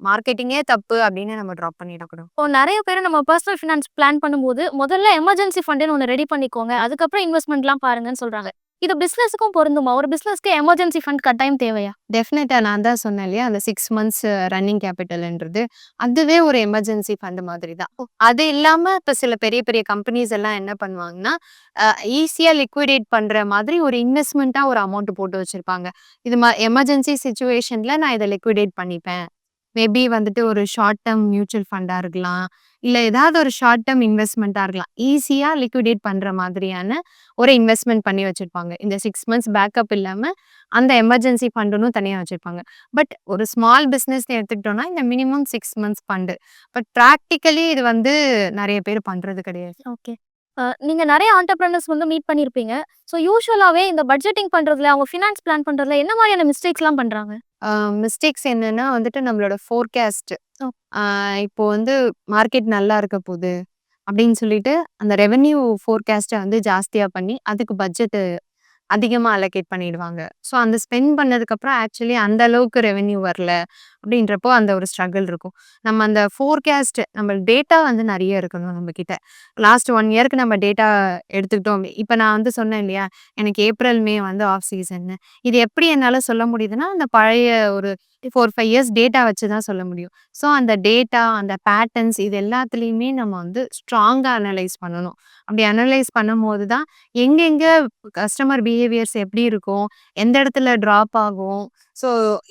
A: மார்க்கெட்டிங்கே தப்பு அப்படின்னு நம்ம ட்ராப் பண்ணிடக்கூடாது.
B: இப்போ நிறைய பேர் நம்ம பர்சனல் ஃபினான்ஸ் பிளான் பண்ணும்போது, முதல்ல எமர்ஜென்சி ஃபண்டுன்னு ஒன்று ரெடி பண்ணிக்கோங்க. அதுக்கப்புறம் இன்வெஸ்ட்மெண்ட்லாம் பாருங்கன்னு சொல்றாங்க. இது பிசினஸ்க்கும் பொருந்துமா? ஒரு பிசினஸ்க்கு எமர்ஜென்சி ஃபண்ட் கட்டாயம் தேவையா?
A: டெஃபினட்டா நான் தான் சொன்னேன் இல்லையா, அந்த 6 மந்த்ஸ் ரன்னிங் கேப்பிட்டல்ன்றது, அதுவே ஒரு எமர்ஜென்சி ஃபண்ட் மாதிரி தான். அது இல்லாம இப்ப சில பெரிய பெரிய கம்பெனிஸ் எல்லாம் என்ன பண்ணுவாங்கன்னா, ஈஸியா லிக்விடேட் பண்ற மாதிரி ஒரு இன்வெஸ்ட்மென்ட்டா ஒரு அமௌண்ட் போட்டு வச்சிருப்பாங்க. இது மா எமர்ஜென்சி சிச்சுவேஷன்ல நான் இத லிக்விடேட் பண்ணிப்பேன். மேபி வந்துட்டு ஒரு ஷார்ட் டெர்ம் மியூச்சுவல் ஃபண்டா இருக்கலாம். இல்லை ஏதாவது ஒரு ஷார்ட் டேர்ம் இன்வெஸ்ட்மெண்ட்டாக இருக்கலாம். ஈஸியாக லிக்விடேட் பண்ணுற மாதிரியான ஒரு இன்வெஸ்ட்மெண்ட் பண்ணி வச்சுருப்பாங்க இந்த சிக்ஸ் மந்த்ஸ் பேக்கப் இல்லாமல் அந்த எமர்ஜென்சி ஃபண்டுன்னு தனியாக வச்சுருப்பாங்க பட் ஒரு ஸ்மால் பிஸ்னஸ் எடுத்துக்கிட்டோம்னா, இந்த minimum six months fund. But practically இது வந்து நிறைய பேர் பண்ணுறது கிடையாது.
B: ஓகே. நீங்கள் நீங்க நெறைய வந்து மீட் பண்ணியிருப்பீங்க. ஸோ யூஸ்வலாகவே இந்த பட்ஜெட்டிங் பண்றதுல, அவங்க ஃபினான்ஸ் பிளான் பண்றதுல என்ன மாதிரியான மிஸ்டேக்ஸ்லாம் பண்றாங்க?
A: மிஸ்டேக்ஸ் என்னன்னா வந்துட்டு நம்மளோட ஃபோர்காஸ்ட்.
B: ஓ.
A: இப்போ வந்து மார்க்கெட் நல்லா இருக்க போது அப்படின்னு சொல்லிட்டு, அந்த ரெவென்யூ ஃபோர்காஸ்ட்ட வந்து ஜாஸ்தியா பண்ணி, அதுக்கு பட்ஜெட் அதிகமா அலோகேட் பண்ணிடுவாங்க. ஸோ அந்த ஸ்பெண்ட் பண்ணதுக்கப்புறம் ஆக்சுவலி அந்த அளவுக்கு ரெவென்யூ வரல அப்படின்றப்போ அந்த ஒரு ஸ்ட்ரகிள் இருக்கும். நம்ம அந்த ஃபோர்காஸ்ட் நம்ம டேட்டா வந்து நிறைய இருக்கணும் நம்மகிட்ட. லாஸ்ட் ஒன் இயர்க்கு நம்ம டேட்டா எடுத்துக்கிட்டோம். இப்போ நான் வந்து சொன்னேன் இல்லையா? எனக்கு ஏப்ரல், மே வந்து ஆஃப் சீசன்னு. இது எப்படி என்னால் சொல்ல முடியுதுன்னா, அந்த பழைய ஒரு 4, 5 இயர்ஸ் டேட்டா வச்சு தான் சொல்ல முடியும். ஸோ அந்த டேட்டா, அந்த பேட்டர்ன்ஸ் இது எல்லாத்துலேயுமே நம்ம வந்து ஸ்ட்ராங்காக அனலைஸ் பண்ணணும். அப்படி அனலைஸ் பண்ணும்போது தான் எங்கெங்கே கஸ்டமர் பிஹேவியர்ஸ் எப்படி இருக்கும்? எந்த இடத்துல ட்ராப் ஆகும்? ஸோ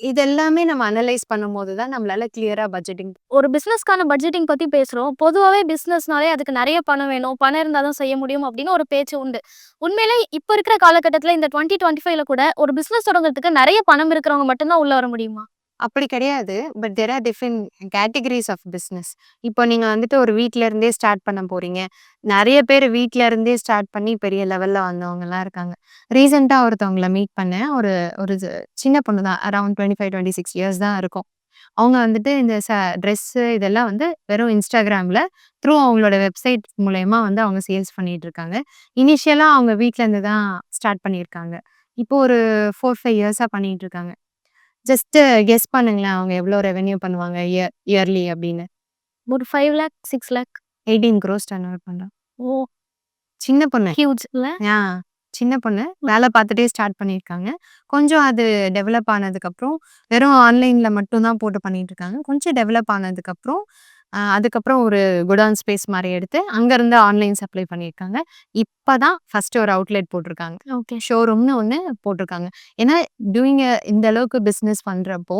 A: இதெல்லாமே நம்ம அனலைஸ் பண்ணும்போது தான் நம்மளால கிளியராக பட்ஜெட்டிங்
B: ஒரு பிஸ்னஸ்க்கான பட்ஜெட்டிங் பற்றி பேசுகிறோம் பொதுவாகவே பிஸ்னஸ்னாலே அதுக்கு நிறைய பணம் வேணும். பணம் இருந்தால் தான் செய்ய முடியும் அப்படின்னு ஒரு பேச்சு உண்டு. உண்மையிலே இப்போ இருக்கிற காலகட்டத்தில் இந்த 2025ல கூட ஒரு பிஸ்னஸ் தொடங்குறதுக்கு நிறைய பணம் இருக்கிறவங்க மட்டும்தான் உள்ளே உள்ள வர முடியுமா?
A: அப்படி கிடையாது. But there are different categories of business. இப்போ நீங்க வந்துட்டு ஒரு வீட்ல இருந்தே ஸ்டார்ட் பண்ண போறீங்க. நெறைய பேர் வீட்ல இருந்தே ஸ்டார்ட் பண்ணி பெரிய லெவல்ல வந்தவங்கலாம் இருக்காங்க. ரீசென்ட்டா ஒருத்தவங்கள மீட் பண்ணேன். ஒரு ஒரு சின்ன பொண்ணு தான். அரவுண்ட் 25, 26 இயர்ஸ் தான் இருக்கும். அவங்க வந்துட்டு இந்த ச ட்ரெஸ்ஸு இதெல்லாம் வந்து வெறும் Instagramல த்ரூ அவங்களோட வெப்சைட் மூலியமா வந்து அவங்க சேல்ஸ் பண்ணிட்டு இருக்காங்க. இனிஷியலா அவங்க வீட்ல இருந்து தான் ஸ்டார்ட் பண்ணியிருக்காங்க. இப்போ ஒரு 4, 5 இயர்ஸா பண்ணிட்டு இருக்காங்க. ஜஸ்ட் கெஸ் பண்ணுங்களேன். அவங்க எவ்வளோ ரெவென்யூ பண்ணுவாங்க இயர் இயர்லி அப்படின்னு.
B: ஒரு 5 lakh, 6 lakh.
A: 18 gross turnover பண்றா.
B: ஓ!
A: சின்ன பொண்ணு.
B: ஹியூஜ் இல்ல?
A: ஆ சின்ன பொண்ணு. வேலை பார்த்துட்டே ஸ்டார்ட் பண்ணியிருக்காங்க. கொஞ்சம் அது டெவலப் ஆனதுக்கப்புறம் வெறும் ஆன்லைன்ல மட்டும் தான் போட்டு பண்ணிட்டு இருக்காங்க. கொஞ்சம் டெவலப் ஆனதுக்கப்புறம் அதுக்கப்புறம் ஒரு குடவுன் ஸ்பேஸ் மாரி எடுத்து அங்கருந்து ஆன்லைன் சப்ளை பண்ணியிருக்காங்க. இப்ப தான் ஃபர்ஸ்ட் ஒரு அவுட்லெட் போட்டிருக்காங்க.
B: ஓகே.
A: ஷோரூம்னு ஒண்ணு போட்டிருக்காங்க. ஏன்னா டூயிங் இந்த அளவுக்கு பிசினஸ் பண்றப்போ,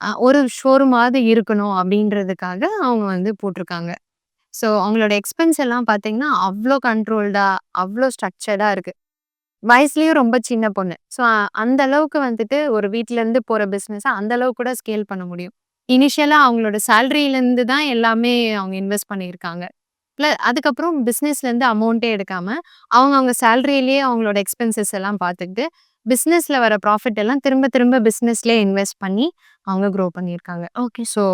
A: அ ஒரு ஷோரூமாவது இருக்கணும் அப்படின்றதுக்காக அவங்க வந்து போட்டிருக்காங்க. ஸோ அவங்களோட எக்ஸ்பென்ஸ் எல்லாம் பார்த்தீங்கன்னா, அவ்ளோ கண்ட்ரோல்டா, அவ்ளோ ஸ்ட்ரக்சர்டா இருக்கு. வயசுலயும் ரொம்ப சின்ன பொண்ணு. ஸோ அந்த அளவுக்கு வந்துட்டு ஒரு வீட்லருந்து போற பிசினஸ அந்த அளவுக்கு கூட ஸ்கேல் பண்ண முடியும். இனிஷியலா அவங்களோட சேலரிலருந்து தான் எல்லாமே அவங்க இன்வெஸ்ட் பண்ணியிருக்காங்க. ப்ள அதுக்கப்புறம் பிசினஸ்லேருந்து அமௌண்ட்டே எடுக்காம, அவங்க அவங்க சேலரியிலேயே அவங்களோட எக்ஸ்பென்சஸ் எல்லாம் பார்த்துக்கிட்டு, பிசினஸ்ல வர ப்ராஃபிட் எல்லாம் திரும்ப திரும்ப பிசினஸ்லயே இன்வெஸ்ட் பண்ணி அவங்க க்ரோ பண்ணியிருக்காங்க.
B: ஓகே.
A: ஸோ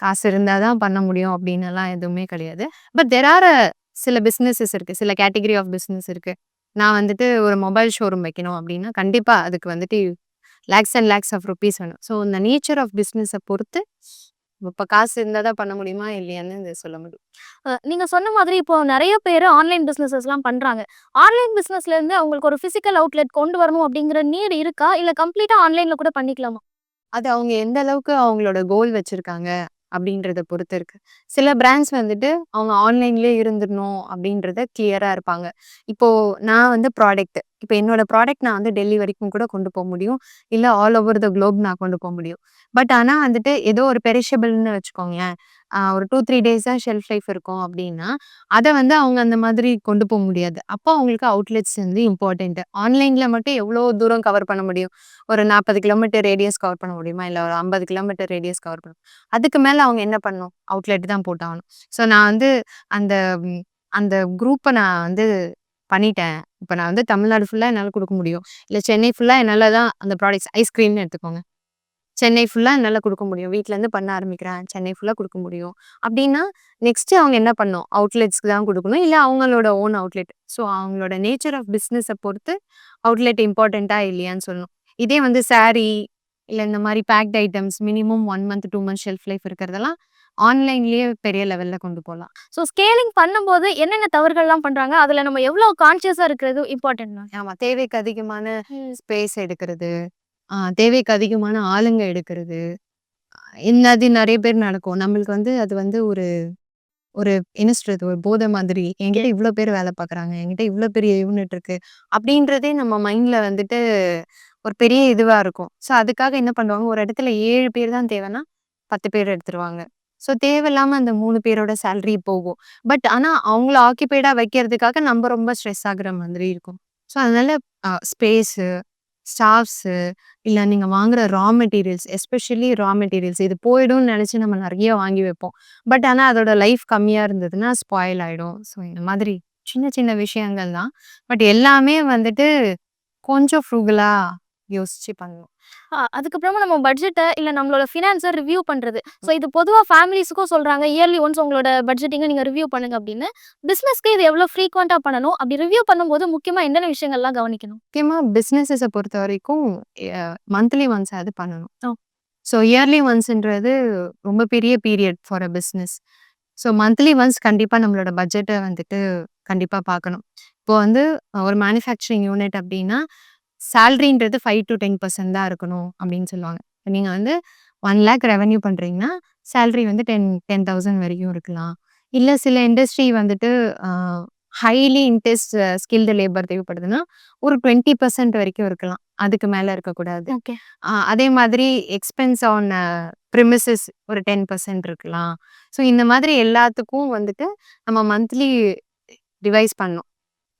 A: காசு இருந்தா தான் பண்ண முடியும் அப்படின்னுலாம் எதுவுமே கிடையாது. பட் தேர் ஆர் அ சில பிசினஸஸ் இருக்கு. சில கேட்டகரி ஆஃப் பிசினஸ் இருக்கு. நான் வந்துட்டு ஒரு மொபைல் ஷோரூம் வைக்கணும் அப்படின்னா, கண்டிப்பா அதுக்கு வந்துட்டு lakhs and lakhs of rupees வேணும். ஸோ இந்த நேச்சர் ஆஃப் பிசினஸ பொறுத்து இப்ப காசு இருந்தா தான் பண்ண முடியுமா? இல்லையான்னு இது சொல்ல முடியும்.
B: அ நீங்க சொன்ன மாதிரி இப்போ நெறைய பேரு ஆன்லைன் பிசினஸஸ்லாம் பண்றாங்க. ஆன்லைன் பிசினஸ்லேருந்து அவங்களுக்கு ஒரு பிசிக்கல் அவுட்லெட் கொண்டு வரணும் அப்படிங்கிற நீட் இருக்கா? இல்ல கம்ப்ளீட்டா ஆன்லைன்ல கூட பண்ணிக்கலாமா?
A: அது அவங்க எந்த அளவுக்கு அவங்களோட கோல் வச்சிருக்காங்க அப்படின்றத பொறுத்து இருக்கு. சில பிராண்ட்ஸ் வந்துட்டு அவங்க ஆன்லைன்லயே இருந்துடணும் அப்படின்றத கிளியரா இருப்பாங்க. இப்போ நான் வந்து ப்ராடக்ட் இப்போ என்னோட ப்ராடக்ட் நான் வந்து டெல்லி வரைக்கும் கூட கொண்டு போக முடியும். இல்லை ஆல் ஓவர் த குளோப் நான் கொண்டு போக முடியும். பட் ஆனால் வந்துட்டு ஏதோ ஒரு பெரிஷபிள்னு வச்சுக்கோங்க ஒரு 2, 3 டேஸ் தான் ஷெல்ஃப் லைஃப் இருக்கும் அப்படின்னா, அதை வந்து அவங்க அந்த மாதிரி கொண்டு போக முடியாது. அப்போ அவங்களுக்கு அவுட்லெட்ஸ் வந்து இம்பார்ட்டண்ட்டு ஆன்லைனில் மட்டும் எவ்வளோ தூரம் கவர் பண்ண முடியும்? ஒரு 40 கிலோமீட்டர் ரேடியஸ் கவர் பண்ண முடியுமா? இல்லை ஒரு 50 கிலோமீட்டர் ரேடியஸ் கவர் பண்ணும் அதுக்கு மேலே அவங்க என்ன பண்ணணும்? அவுட்லெட் தான் போட்டாகணும். ஸோ நான் வந்து அந்த அந்த குரூப்பை நான் வந்து பண்ணிட்டேன். இப்போ நான் வந்து தமிழ்நாடு ஃபுல்லாக என்னால் கொடுக்க முடியும். இல்லை சென்னை ஃபுல்லாக என்னால் தான் அந்த ப்ராடக்ட்ஸ் ஐஸ்கிரீம்னு எடுத்துக்கோங்க. சென்னை ஃபுல்லாக என்னால் கொடுக்க முடியும். வீட்டிலேருந்து பண்ண ஆரம்பிக்கிறேன். சென்னை ஃபுல்லாக கொடுக்க முடியும். அப்படின்னா, நெக்ஸ்ட்டு அவங்க என்ன பண்ணும் அவுட்லெட்ஸ்க்கு தான் கொடுக்கணும் இல்லை அவங்களோட ஓன் அவுட்லெட். ஸோ அவங்களோட நேச்சர் ஆஃப் பிஸ்னஸை பொறுத்து அவுட்லெட் இம்பார்ட்டண்ட்டாக இல்லையான்னு சொல்லணும். இதே வந்து சாரீ இல்லை இந்த மாதிரி packed items minimum one month, two month shelf life இருக்கிறதெல்லாம் ஆன்லைன்லயே பெரிய லெவல்ல கொண்டு போலாம்.
B: ஸோ ஸ்கேலிங் பண்ணும்போது என்னென்ன தவறுகள்லாம் பண்றாங்க? அதுல நம்ம எவ்வளோ கான்ஷியஸா இருக்கிறது இம்பார்ட்டன்ட்.
A: ஆமா. தேவைக்கு அதிகமான. ஸ்பேஸ் எடுக்கிறது. தேவைக்கு அதிகமான ஆளுங்க எடுக்கிறது. என்னது நெறைய பேர் நடக்கும். நம்மளுக்கு வந்து அது வந்து ஒரு ஒரு என்ன சொல்றது? ஒரு போதை மாதிரி. என்கிட்ட இவ்ளோ பேர் வேலை பார்க்குறாங்க. என்கிட்ட இவ்ளோ பெரிய யூனிட் இருக்கு. அப்படின்றதே நம்ம மைண்ட்ல வந்துட்டு ஒரு பெரிய இதுவா இருக்கும். ஸோ அதுக்காக என்ன பண்ணுவாங்க, ஒரு இடத்துல 7 பேர் தான் தேவைன்னா, 10 பேர் எடுத்துருவாங்க. ஸோ தேவையில்லாமல் அந்த மூணு பேரோட சேலரி போகும். பட் ஆனால் அவங்கள ஆக்கிபைடா வைக்கிறதுக்காக நம்ம ரொம்ப ஸ்ட்ரெஸ் ஆகுற மாதிரி இருக்கும். ஸோ அதனால ஸ்பேஸு, ஸ்டாஃப்ஸு இல்லை நீங்கள் வாங்குற raw materials especially raw materials இது போயிடும்னு நினச்சி நம்ம நிறைய வாங்கி வைப்போம். பட் ஆனால் அதோட லைஃப் கம்மியாக இருந்ததுன்னா ஸ்பாயில் ஆகிடும் ஸோ இந்த மாதிரி சின்ன சின்ன விஷயங்கள் தான். பட் எல்லாமே வந்துட்டு கொஞ்சம் ஃப்ரூகலாக யோசிச்சு பண்ணணும்.
B: அதுக்கப்புறமா நம்ம பட்ஜெட்ட இல்ல நம்மளோட ஃபினான்ஸ ரிவ்யூ பண்றது. ஸோ இது பொதுவா ஃபேமிலிஸ்க்கும் சொல்றாங்க. இயர்லி ஒன்ஸ் உங்களோட பட்ஜெட்டிங்க நீங்க ரிவ்யூ பண்ணுங்க அப்படின்னு. பிசினஸ்க்கு இது எவ்வளோ ஃப்ரீக்வென்ட்டா பண்ணணும்? அப்படி ரிவ்யூ பண்ணும்போது முக்கியமா என்னென்ன விஷயங்கள்லாம் கவனிக்கணும்?
A: முக்கியமா பிசினஸஸ பொறுத்தவரைக்கும் எ மந்த்லி ஒன்ஸ் ஆவது பண்ணணும். ஸோ இயர்லி ஒன்ஸ்ன்றது ரொம்ப பெரிய period for a business. So monthly once கண்டிப்பா நம்மளோட பட்ஜெட்ட வந்துட்டு கண்டிப்பா பார்க்கணும். இப்போ வந்து ஒரு மேனுஃபேக்சரிங் யூனிட் அப்டின்னா, சேலரின்றது 5-10% தான் இருக்கணும் அப்டின்னு சொல்லுவாங்க. நீங்க வந்து 1,00,000 ரெவென்யூ பண்றீங்கன்னா, சேலரி வந்து 10 10,000 வரைக்கும் இருக்கலாம். இல்ல சில இண்டஸ்ட்ரி வந்துட்டு ஹைலி இன்டெஸ்ட் ஸ்கில்டு லேபர் தேவைப்படுதுன்னா, ஒரு 20% வரைக்கும் இருக்கலாம். அதுக்கு மேல இருக்கக்கூடாது.
B: ஓகே.
A: அதே மாதிரி எக்ஸ்பென்ஸ் ஆன் பிரிமிசஸ் ஒரு 10% இருக்கலாம். ஸோ இந்த மாதிரி எல்லாத்துக்கும் வந்துட்டு நம்ம மந்த்லி ரிவைஸ் பண்ணணும்.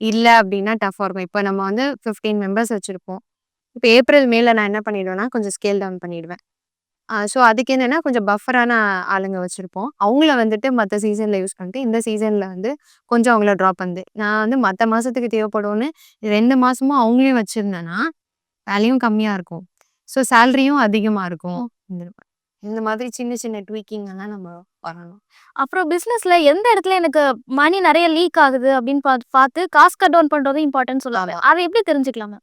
A: இல்லை அப்படின்னா டஃப்பா இருக்கும். இப்போ நம்ம வந்து 15 மெம்பர்ஸ் வச்சுருப்போம் இப்போ ஏப்ரல், மேல நான் என்ன பண்ணிடுவேன்னா, கொஞ்சம் ஸ்கேல் டவுன் பண்ணிடுவேன். ஸோ அதுக்கு என்னென்னா கொஞ்சம் பஃபரான ஆளுங்க வச்சுருப்போம் அவங்கள வந்துட்டு மற்ற சீசனில் யூஸ் பண்ணிட்டு, இந்த சீசனில் வந்து கொஞ்சம் அவங்கள ட்ராப் பண்ணுது நான் வந்து மற்ற மாதத்துக்கு தேவைப்படும்னு ரெண்டு மாதமும் அவங்களையும் வச்சுருந்தேன்னா வேலையும் கம்மியாக இருக்கும். ஸோ சேலரியும் அதிகமாக இருக்கும். இந்த மாதிரி சின்ன சின்ன ட்வீக்கிங் எல்லாம் நம்ம பண்ணணும்.
B: அப்புறம் பிசினஸ்ல எந்த இடத்துல எனக்கு மணி நெறைய லீக் ஆகுது அப்படின்னு பாத் பார்த்து காஸ்ட் கட் டவுன் பண்றதும் இம்பார்ட்டன்ட்னு சொல்லுவாங்க. அத எப்படி தெரிஞ்சுக்கலாம்?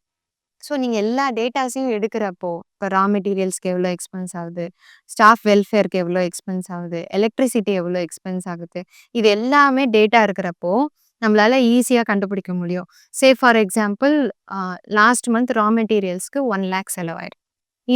A: ஸோ நீங்க எல்லா டேட்டாஸையும் எடுக்கிறப்போ, இப்ப ரா மெட்டீரியல்ஸ்க்கு எவ்வளோ எக்ஸ்பென்ஸ் ஆகுது, ஸ்டாஃப் வெல்ஃபேர்க்கு எவ்வளோ எக்ஸ்பென்ஸ் ஆகுது, எலக்ட்ரிசிட்டி எவ்வளோ எக்ஸ்பென்ஸ் ஆகுது, இது எல்லாமே டேட்டா இருக்கிறப்போ, நம்மளால ஈஸியா கண்டுபிடிக்க முடியும். Say for example last month raw மெட்டீரியல்ஸ்க்கு 1,00,000 செலவாயிருக்கு.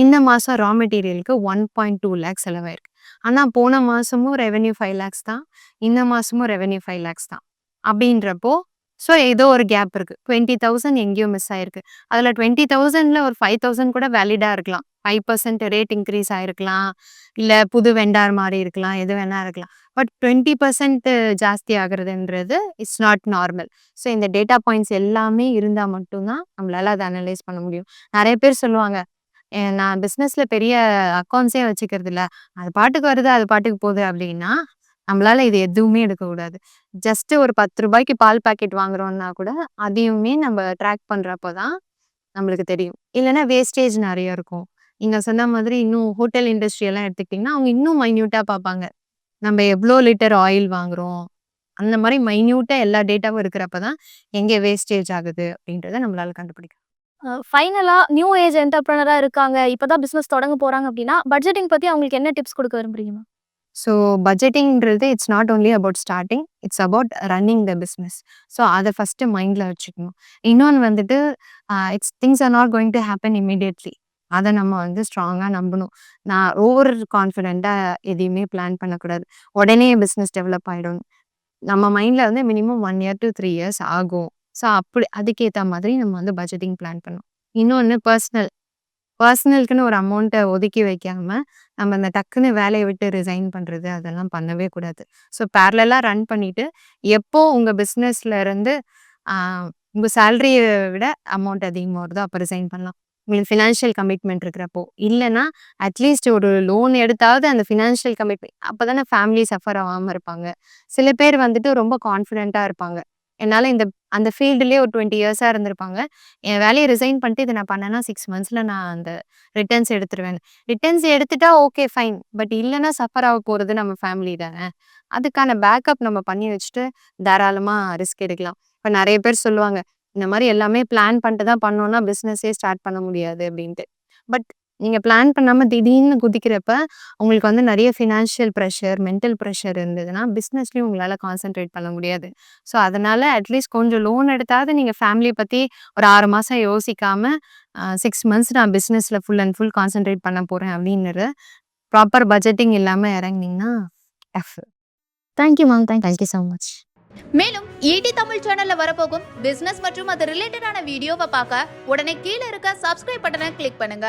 A: இந்த மாதம் ரா மெட்டீரியலுக்கு 1.2 செலவாயிருக்கு. ஆனால் போன மாதமும் ரெவென்யூ 5,00,000 தான். இந்த மாதமும் ரெவென்யூ 5,00,000 தான். அப்படின்றப்போ ஸோ ஏதோ ஒரு கேப் இருக்குது டுவெண்ட்டி தௌசண்ட் எங்கேயோ மிஸ் ஆயிருக்கு. அதில் டுவெண்ட்டி தௌசண்டில் ஒரு 5,000 கூட வேலிடாக இருக்கலாம். ஃபைவ் பர்சன்ட் ரேட் இன்க்ரீஸ் ஆகிருக்கலாம் இல்லை புது வெண்டார் மாதிரி இருக்கலாம். எது வேணா இருக்கலாம். பட் 20% ஜாஸ்தி ஆகுறதுன்றது இட்ஸ் நாட் நார்மல். ஸோ இந்த டேட்டா பாயிண்ட்ஸ் எல்லாமே இருந்தால் மட்டும்தான் நம்மளால் அதை அனலைஸ் பண்ண முடியும். நிறைய பேர் சொல்லுவாங்க, நான் பிஸ்னஸில் பெரிய அக்கௌண்ட்ஸே வச்சுக்கிறது இல்லை அது பாட்டுக்கு வருது, அது பாட்டுக்கு போகுது" அப்படின்னா நம்மளால இது எதுவுமே எடுக்கக்கூடாது. ஜஸ்ட் ஒரு பத்து ரூபாய்க்கு பால் பாக்கெட் வாங்குறோம்னா கூட, அதையுமே நம்ம ட்ராக் பண்றப்ப தான் நம்மளுக்கு தெரியும். இல்லைன்னா வேஸ்டேஜ் நிறைய இருக்கும். நீங்க சொன்ன மாதிரி இன்னும் ஹோட்டல் இண்டஸ்ட்ரி எல்லாம் எடுத்துக்கிட்டீங்கன்னா, அவங்க இன்னும் மைன்யூட்டா பார்ப்பாங்க. நம்ம எவ்வளோ லிட்டர் ஆயில் வாங்குறோம். அந்த மாதிரி மைன்யூட்டா எல்லா டேட்டாவும் இருக்கிறப்ப தான், எங்கே வேஸ்டேஜ் ஆகுது அப்படின்றத நம்மளால
B: கண்டுபிடிக்கும் ஃபைனலாக நியூ ஏஜ் என்டர்பிரனராக இருக்காங்க. இப்போ தான் பிஸ்னஸ் தொடங்க போறாங்க அப்படின்னா, பட்ஜெட்டிங் பற்றி அவங்களுக்கு என்ன டிப்ஸ் கொடுக்க விரும்புறீங்க
A: so பட்ஜெட்டிங்கிறது it's not only about starting it's about running the business. So அதை ஃபர்ஸ்ட்டு மைண்டில் வச்சுக்கணும். இன்னொன்று வந்துட்டு it's things are not going to happen immediately அதை நம்ம வந்து ஸ்ட்ராங்காக நம்பணும். நான் ஓவர் கான்ஃபிடெண்ட்டாக எதையுமே பிளான் பண்ணக்கூடாது. உடனே பிஸ்னஸ் டெவலப் ஆகிடும் நம்ம மைண்டில் வந்து minimum one year to three years ஆகும். ஸோ அப்படி அதுக்கேற்ற மாதிரி நம்ம வந்து பட்ஜெட்டிங் பிளான் பண்ணணும். இன்னொன்று பர்சனல் பர்சனலுக்குன்னு ஒரு அமௌண்ட்டை ஒதுக்கி வைக்காம, நம்ம அந்த டக்குன்னு வேலையை விட்டு ரிசைன் பண்ணுறது அதெல்லாம் பண்ணவே கூடாது. ஸோ பேரலாக ரன் பண்ணிட்டு, எப்போ உங்கள் பிஸ்னஸ்லேருந்து இருந்து சேலரியை விட அமௌண்ட் அதிகமாக வருதோ அப்போ ரிசைன் பண்ணலாம். உங்களுக்கு ஃபினான்ஷியல் கமிட்மெண்ட் இருக்கிறப்போ. இல்லைன்னா அட்லீஸ்ட் ஒரு லோன் எடுத்தாவது அந்த ஃபினான்ஷியல் கமிட்மெண்ட் அப்பதானே ஃபேமிலி சஃபர் ஆகாமல் இருப்பாங்க. சில பேர் வந்துட்டு ரொம்ப கான்ஃபிடென்ட்டாக இருப்பாங்க. என்னால் இந்த அந்த ஃபீல்டுலேயே ஒரு டுவெண்ட்டி இயர்ஸாக இருந்திருப்பாங்க. என் வேலையை ரிசைன் பண்ணிட்டு இதை நான் பண்ணேன்னா சிக்ஸ் மந்த்ஸ்ல நான் அந்த ரிட்டர்ன்ஸ் எடுத்துருவேன். ரிட்டர்ன்ஸ் எடுத்துட்டா ஓகே ஃபைன். பட் இல்லைன்னா சஃபர் ஆக போறது நம்ம ஃபேமிலி தானே. அதுக்கான பேக்கப் நம்ம பண்ணி வச்சுட்டு, தாராளமா ரிஸ்க் எடுக்கலாம். இப்போ நிறைய பேர் சொல்லுவாங்க, இந்த மாதிரி எல்லாமே பிளான் பண்ணிட்டு தான் பண்ணோம்னா பிஸ்னஸே ஸ்டார்ட் பண்ண முடியாது அப்படின்ட்டு பட் நீங்க பிளான் பண்ணாம திடீர்னு குதிக்கிறப்ப, உங்களுக்கு வந்து நெறைய ஃபினான்ஷியல் பிரஷர், மென்டல் பிரஷர் இருந்ததுன்னா, பிசினஸ்லயும் உங்களால கான்சன்ட்ரேட் பண்ண முடியாது. ஸோ அதனால அட்லீஸ்ட் கொஞ்சம் லோன் எடுத்தாவது நீங்க ஃபேமிலிய பத்தி ஒரு 6 மாசம் யோசிக்காம, அ 6 மந்த்ஸ் நான் பிசினஸ்ல ஃபுல் அண்ட் ஃபுல் கான்சன்ட்ரேட் பண்ண போறேன் அப்டின்னுற ப்ராப்பர் பட்ஜெட்டிங் இல்லாம இறங்குனீங்கன்னா tough.
B: Thank you ma'am. Thank you so much.
C: மேலும் ஈடி தமிழ் சேனல்ல வரப்போகும் பிசினஸ் மற்றும் அது ரிலேட்டடான வீடியோவை பார்க்க உடனே கீழே இருக்க சப்ஸ்கிரைப் பட்டனை கிளிக் பண்ணுங்க